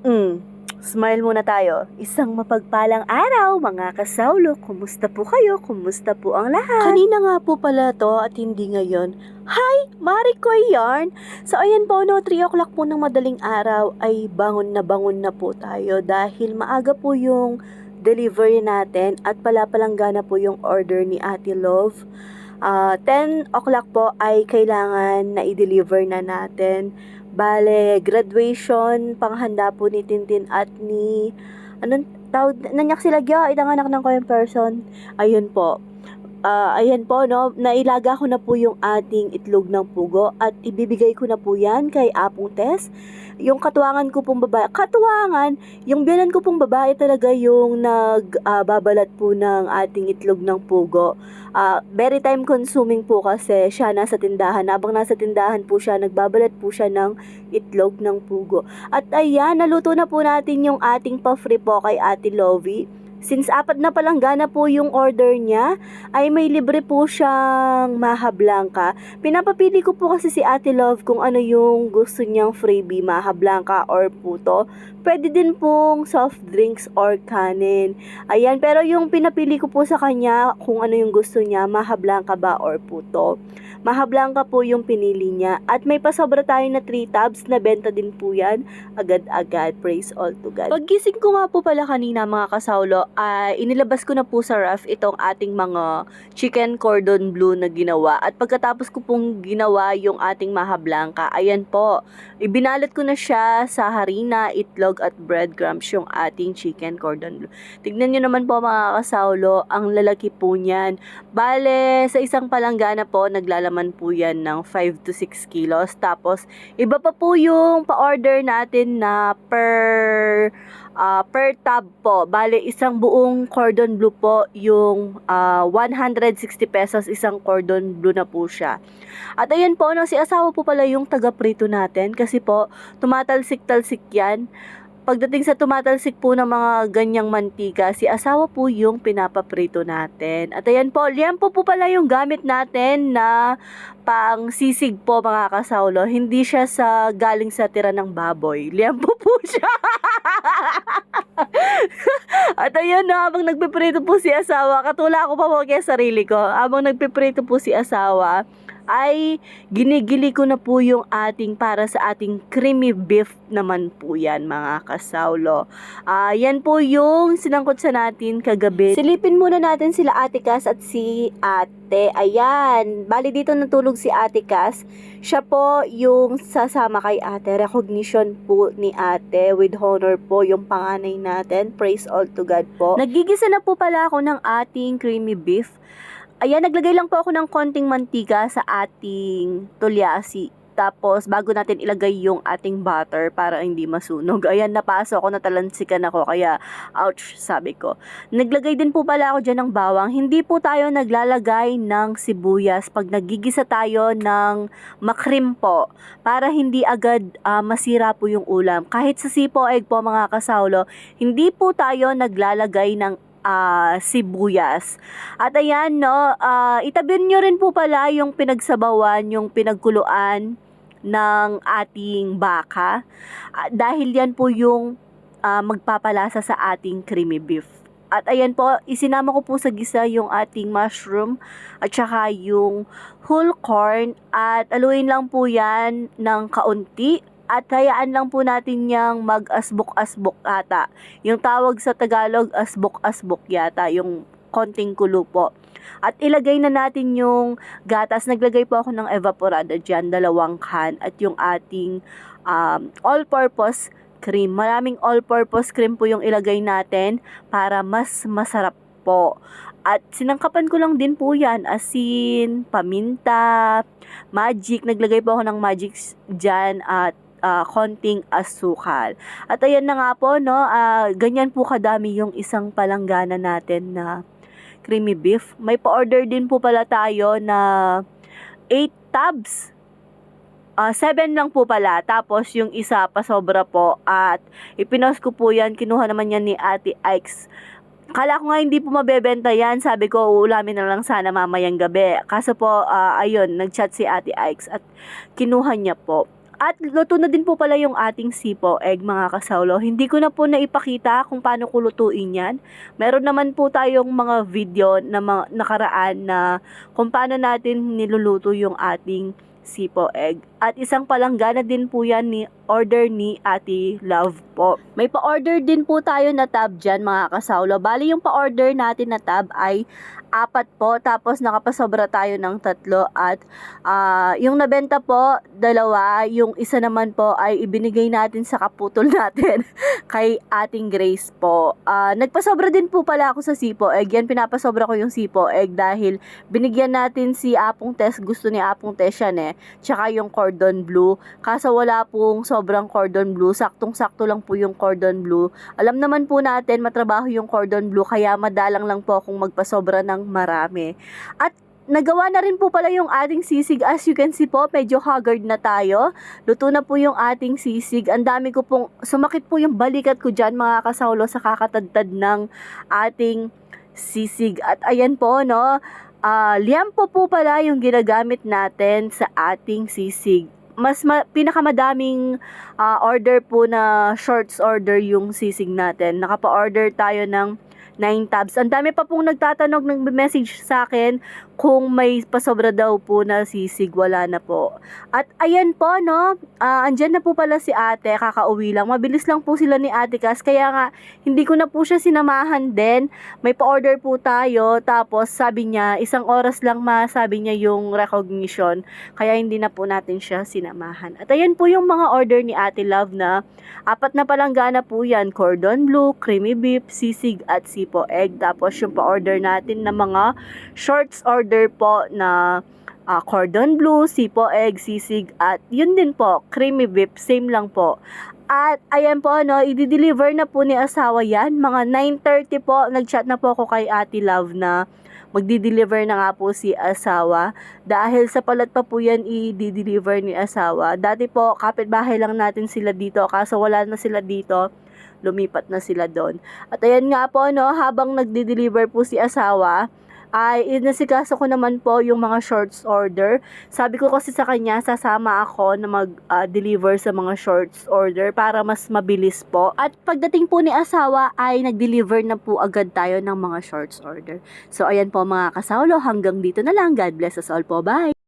Mm, smile muna tayo. Isang mapagpalang araw, mga kasawlo. Kumusta po kayo? Kumusta po ang lahat? Kanina nga po pala to at hindi ngayon. Hi, Maricoy Yarn! So ayan po, no, 3 o'clock po ng madaling araw ay bangon na bangon na po tayo dahil maaga po yung delivery natin at pala-palanggana po yung order ni Ate Love. Ah, 10 o'clock po ay kailangan na i-deliver na natin. Bale, graduation, panghanda po ni Tintin at ni, anong tawag, nanyak sila gyo, itang anak ng koyang person. Ayun po. Ah, ayan po, no, nailaga ko na po yung ating itlog ng pugo at ibibigay ko na po yan kay Apong Tess. Yung katuwangan ko pong babae, katuwangan, yung biyanan ko pong babae talaga yung nagbabalat po ng ating itlog ng pugo. Ah, very time consuming po kasi siya nasa tindahan. Habang nasa tindahan po siya, nagbabalat po siya ng itlog ng pugo. At ayan, naluto na po natin yung ating pa-free po kay Ate Lovie. Since apat na palanggana po yung order niya, ay may libre po siyang maha blanca. Pinapapili ko po kasi si Ate Love kung ano yung gusto niyang freebie, maha blanca or puto. Pwede din pong soft drinks or kanin. Ayan, pero yung pinapili ko po sa kanya kung ano yung gusto niya, maha blanca ba or puto. Maha blanca po yung pinili niya. At may pasobra tayo na 3 tabs na benta din po yan. Agad-agad. Praise all to God. Paggising ko nga po pala kanina mga kasaulo, ay inilabas ko na po sa ref itong ating mga chicken cordon bleu na ginawa. At pagkatapos ko pong ginawa yung ating maha blanca, ayan po, ibinalat ko na siya sa harina, itlog at breadcrumbs yung ating chicken cordon bleu. Tignan nyo naman po mga kasaulo, ang lalaki po niyan. Bale, sa isang palanggana po, naglalaman po yan ng 5 to 6 kilos. Tapos, iba pa po yung pa-order natin na per ah, per tab po. Bale, isang buong cordon bleu po yung ah, 160 pesos isang cordon bleu na po siya. At ayan po, no, si asawa po pala yung taga-prito natin kasi po, tumatalsik-talsik yan. Pagdating sa tumatalsik po ng mga ganyang mantika, si asawa po yung pinapaprito natin. At ayan po, liempo po pala yung gamit natin na pang sisig po mga kasaulo. Hindi siya sa galing sa tira ng baboy. Liempo po siya. At ayun na, habang nagpiprito po si asawa, katula ako pa po kaya sarili ko, habang nagpiprito po si asawa, ay ginigili ko na po yung ating para sa ating creamy beef naman po yan mga kasaulo. Ah, yan po yung sinangkot sa natin kagabi. Silipin muna natin sila Ate Cas at si Ate. Ayan, bali dito natulog si Ate Cas. Siya po yung sasama kay Ate. Recognition po ni Ate with honor po yung panganay natin. Praise all to God po. Nagigisa na po pala ako ng ating creamy beef. Ayan, naglagay lang po ako ng konting mantika sa ating tulyasi. Tapos, bago natin ilagay yung ating butter para hindi masunog. Ayan, napaso ako, natalansikan ako. Kaya, ouch, sabi ko. Naglagay din po pala ako dyan ng bawang. Hindi po tayo naglalagay ng sibuyas pag nagigisa tayo ng makrim po. Para hindi agad ah, masira po yung ulam. Kahit sa sipo egg po mga kasaulo, hindi po tayo naglalagay ng ah, sibuyas. At ayan, no, ah, itabi nyo rin po pala yung pinagsabawan, yung pinagkuluan ng ating baka. Ah, dahil yan po yung ah, magpapalasa sa ating creamy beef. At ayan po, isinama ko po sa gisa yung ating mushroom at saka yung whole corn at aluin lang po yan ng kaunti at hayaan lang po natin yang mag-asbok-asbok ata. Yung tawag sa Tagalog, asbok-asbok yata, yung konting kulo po. At ilagay na natin yung gatas. Naglagay po ako ng evaporada dyan, dalawang can. At yung ating um, all-purpose cream. Maraming all-purpose cream po yung ilagay natin para mas masarap po. At sinangkapan ko lang din po yan, asin, paminta, magic. Naglagay po ako ng magic dyan at ah, konting asukal. At ayan na nga po, no, ah, ganyan po kadami yung isang palanggana natin na creamy beef. May pa-order din po pala tayo na 8 tubs. Ah, 7 lang po pala. Tapos yung isa pa sobra po at ipinos ko po yan. Kinuha naman yan ni Ate Ikes. Kala ko nga hindi po mabebenta yan. Sabi ko, uulamin na lang sana mamayang gabi. Kaso po, ah, ayun, nagchat si Ate Ikes at kinuha niya po. At luto na din po pala yung ating sipo egg mga kasawlo. Hindi ko na po naipakita kung paano ko lutuin yan. Meron naman po tayong mga video na mga, nakaraan na kung paano natin niluluto yung ating sipo egg. At isang palanggana din po yan ni order ni Ate Love po. May pa-order din po tayo na tab dyan mga kasawlo. Bali yung pa-order natin na tab ay apat po. Tapos nakapasobra tayo ng tatlo. At ah, yung nabenta po dalawa. Yung isa naman po ay ibinigay natin sa kaputol natin kay ating Grace po. Ah, nagpasobra din po pala ako sa sipo egg. Yan pinapasobra ko yung sipo egg dahil binigyan natin si Apong Tess. Gusto ni Apong Tess yan eh. Tsaka yung cordon bleu kaso wala pong sobrang cordon bleu saktong sakto lang po yung cordon bleu alam naman po natin matrabaho yung cordon bleu kaya madalang lang po akong magpasobra ng marami. At nagawa na rin po pala yung ating sisig. As you can see po, medyo haggard na tayo. Luto na po yung ating sisig. Ang dami ko pong, sumakit po yung balikat ko dyan mga kasawlo sa kakatadtad ng ating sisig. At ayan po, no, ah liampo po pala yung ginagamit natin sa ating sisig mas ma- pinakamadaming ah, order po na shorts order yung sisig natin. Nakapa-order tayo ng 9 tabs. Ang dami pa pong nagtatanong ng message sa akin kung may pasobra daw po na sisig, wala na po. At ayan po, no, ah, andyan na po pala si ate, kakauwi lang. Mabilis lang po sila ni ate Kas, kaya nga, hindi ko na po siya sinamahan din. May pa-order po tayo, tapos sabi niya, isang oras lang ma, sabi niya yung recognition, kaya hindi na po natin siya sinamahan. At ayan po yung mga order ni ate Love na apat na palanggana po yan, cordon bleu, creamy beef, sisig at sipo egg. Tapos yung pa-order natin na mga shorts order po na ah, cordon bleu, sipo egg, sisig at yun din po, creamy beef, same lang po. At ayan po no, i-deliver na po ni asawa yan. Mga 9.30 po, nag-chat na po ako kay Ate Love na magdi-deliver na nga po si asawa. Dahil sa palat pa po yan i-deliver ni asawa. Dati po, kapitbahay lang natin sila dito. Kaso wala na sila dito lumipat na sila doon. At ayan nga po, no, habang nagdi-deliver po si asawa, ay inasikaso ko naman po yung mga shorts order. Sabi ko kasi sa kanya, sasama ako na mag-deliver sa mga shorts order para mas mabilis po. At pagdating po ni asawa ay nag-deliver na po agad tayo ng mga shorts order. So ayan po mga kasawlo, hanggang dito na lang. God bless us all po. Bye!